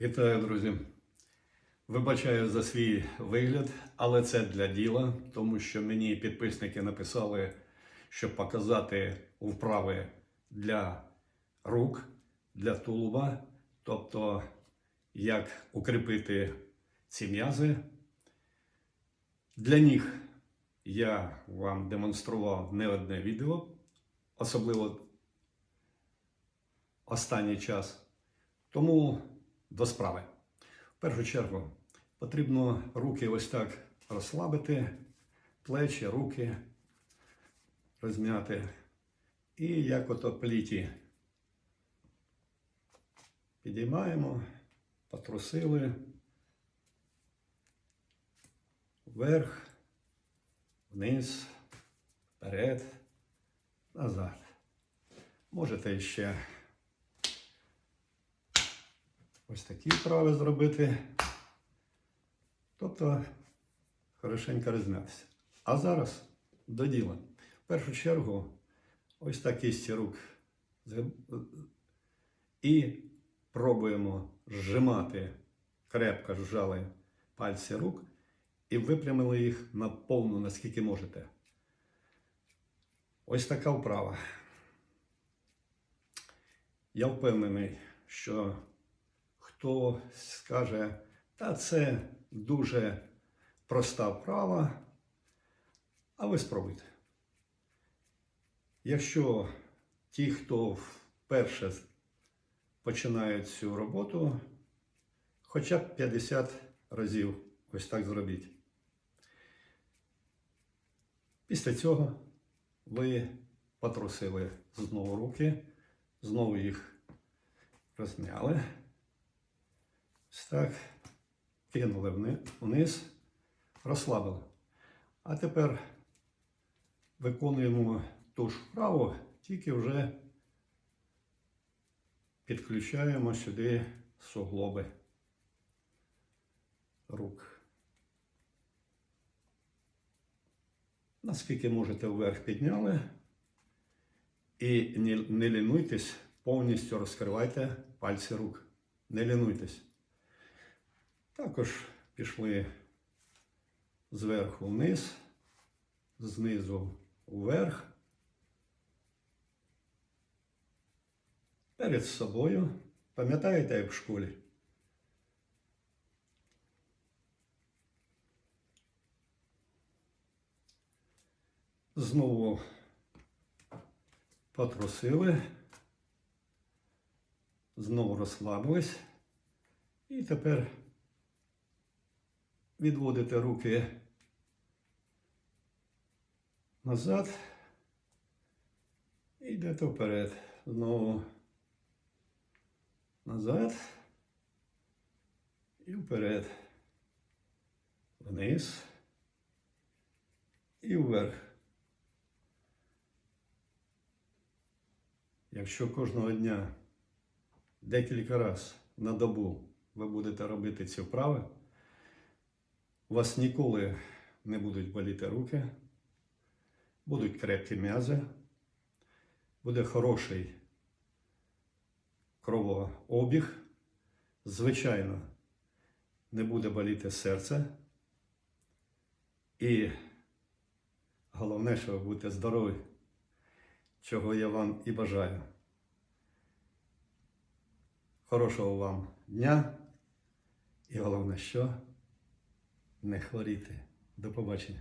Вітаю, друзі! Вибачаю за свій вигляд, але це для діла, тому що мені підписники написали, щоб показати вправи для рук, для тулуба, тобто як укріпити ці м'язи. Для них я вам демонстрував не одне відео, особливо останній час. Тому до справи. В першу чергу потрібно руки ось так розслабити, плечі, руки розм'яти. І як ото пліті підіймаємо, потрусили вверх, вниз, вперед, назад. Можете ще ось такі вправи зробити. Тобто хорошенько розм'ятися. А зараз до діла. В першу чергу, ось так кисті рук. І пробуємо зжимати, крепко зжали пальці рук і випрямили їх на повну, наскільки можете. Ось така вправа. Я впевнений, що хто скаже, та це дуже проста вправа, а ви спробуйте. Якщо ті, хто вперше починають цю роботу, хоча б 50 разів ось так зробіть. Після цього ви потрусили знову руки, знову їх розм'яли. Ось так. Кинули вниз, розслабили. А тепер виконуємо ту ж вправу, тільки вже підключаємо сюди суглоби рук. Наскільки можете вверх підняли. І не, лінуйтесь, повністю розкривайте пальці рук. Не лінуйтесь. Також пішли зверху вниз, знизу вверх. Перед собою. Пам'ятаєте, як в школі? Знову потрусили, знову розслабились. І тепер відводите руки назад і йдете вперед. Знову назад і вперед. Вниз і вверх. Якщо кожного дня декілька разів на добу ви будете робити ці вправи, у вас ніколи не будуть боліти руки, будуть крепкі м'язи, буде хороший кровообіг. Звичайно, не буде боліти серце. І головне, що ви будете здорові, чого я вам і бажаю. Хорошого вам дня і головне, що не хворіти. До побачення.